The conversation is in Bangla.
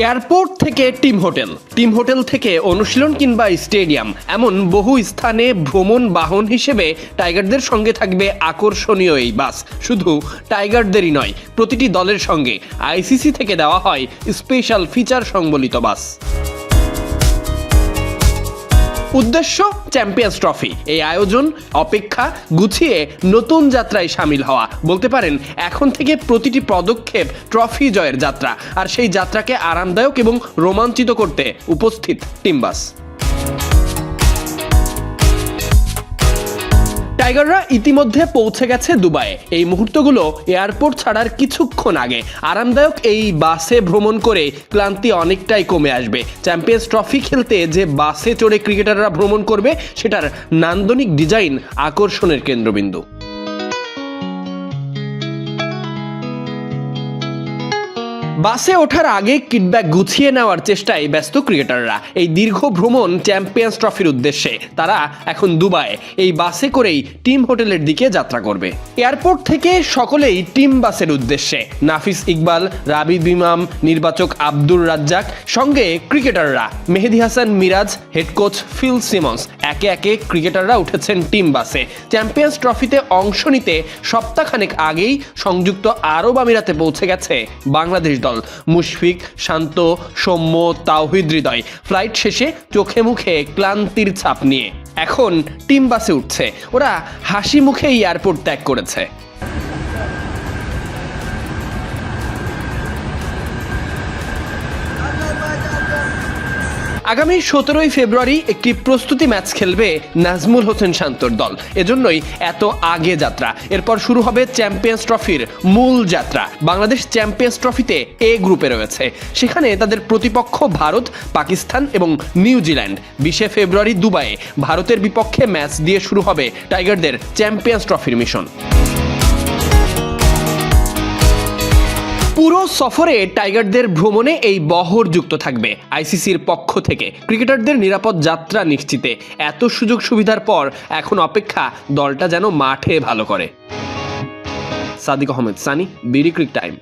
এয়ারপোর্ট থেকে টিম হোটেল। টিম হোটেল থেকে অনুশীলন কিংবা স্টেডিয়াম। এমন বহু স্থানে ভ্রমণ বাহন হিসেবে টাইগারদের সঙ্গে থাকবে আকর্ষণীয় এই বাস। শুধু টাইগারদেরই নয়, প্রতিটি দলের সঙ্গে। আইসিসি থেকে দেওয়া হয় স্পেশাল ফিচার সংবলিত বাস। উদ্দেশ্য চ্যাম্পিয়ন্স ট্রফি। এই আয়োজন, অপেক্ষা, গুছিয়ে নতুন যাত্রায় সামিল হওয়া। বলতে পারেন, এখন থেকে প্রতিটি পদক্ষেপ ট্রফি জয়ের যাত্রা। আর সেই যাত্রাকে আরামদায়ক এবং রোমাঞ্চিত করতে উপস্থিত টিমবাস টাইগাররা ইতিমধ্যে পৌঁছে গেছে দুবাইয়ে। এই মুহূর্তগুলো এয়ারপোর্ট ছাড়ার কিছুক্ষণ আগে। আরামদায়ক এই বাসে ভ্রমণ করে ক্লান্তি অনেকটাই কমে আসবে। চ্যাম্পিয়ন্স ট্রফি খেলতে যে বাসে চড়ে ক্রিকেটাররা ভ্রমণ করবে, সেটার নান্দনিক ডিজাইন আকর্ষণের কেন্দ্রবিন্দু। বাসে ওঠার আগে কিডব্যাক গুছিয়ে নেওয়ার চেষ্টায় ব্যস্ত ক্রিকেটাররা। এই দীর্ঘ ভ্রমণ চ্যাম্পিয়ন্স ট্রফির উদ্দেশ্যে। তারা এখন দুবাই এই বাসে করেই টিম হোটেলের দিকে যাত্রা করবে। এয়ারপোর্ট থেকে সকলেই টিম বাসের উদ্দেশ্যে। নাফিস ইকবাল রাবি ইমাম, নির্বাচক আব্দুর রাজ্জাক, সঙ্গে ক্রিকেটাররা। Mehedi Hasan Miraz, head coach Phil Simmons. একে একে ক্রিকেটাররা উঠেছেন টিম বাসে। চ্যাম্পিয়ন্স ট্রফিতে অংশ নিতে সপ্তাহখানেক আগেই সংযুক্ত আরব আমিরাতে পৌঁছে গেছে বাংলাদেশ দল। মুশফিক, শান্ত, সৌম্য, তাওহিদ হৃদয়। ফ্লাইট শেষে চোখে মুখে ক্লান্তির ছাপ নিয়ে। এখন টিম বাসে উঠছে। ওরা হাসি মুখে এয়ারপোর্ট ত্যাগ করেছে। আগামী সতেরোই ফেব্রুয়ারি একটি প্রস্তুতি ম্যাচ খেলবে নাজমুল হোসেন শান্তর দল। এজন্যই এত আগে যাত্রা। এরপর শুরু হবে চ্যাম্পিয়ন্স ট্রফির মূল যাত্রা। বাংলাদেশ চ্যাম্পিয়ন্স ট্রফিতে এ গ্রুপে রয়েছে। সেখানে তাদের প্রতিপক্ষ ভারত, পাকিস্তান এবং নিউজিল্যান্ড। বিশে ফেব্রুয়ারি দুবাইয়ে ভারতের বিপক্ষে ম্যাচ দিয়ে শুরু হবে টাইগারদের চ্যাম্পিয়ন্স ট্রফির মিশন। পুরো সফরে টাইগারদের ভ্রমণে এই বহর যুক্ত থাকবে আইসিসির পক্ষ থেকে। ক্রিকেটারদের নিরাপদ যাত্রা নিশ্চিতে। এত সুযোগ সুবিধার পর এখন অপেক্ষা দলটা যেন মাঠে ভালো করে। Sadiq Ahmed, Sunny, BD Crick Time.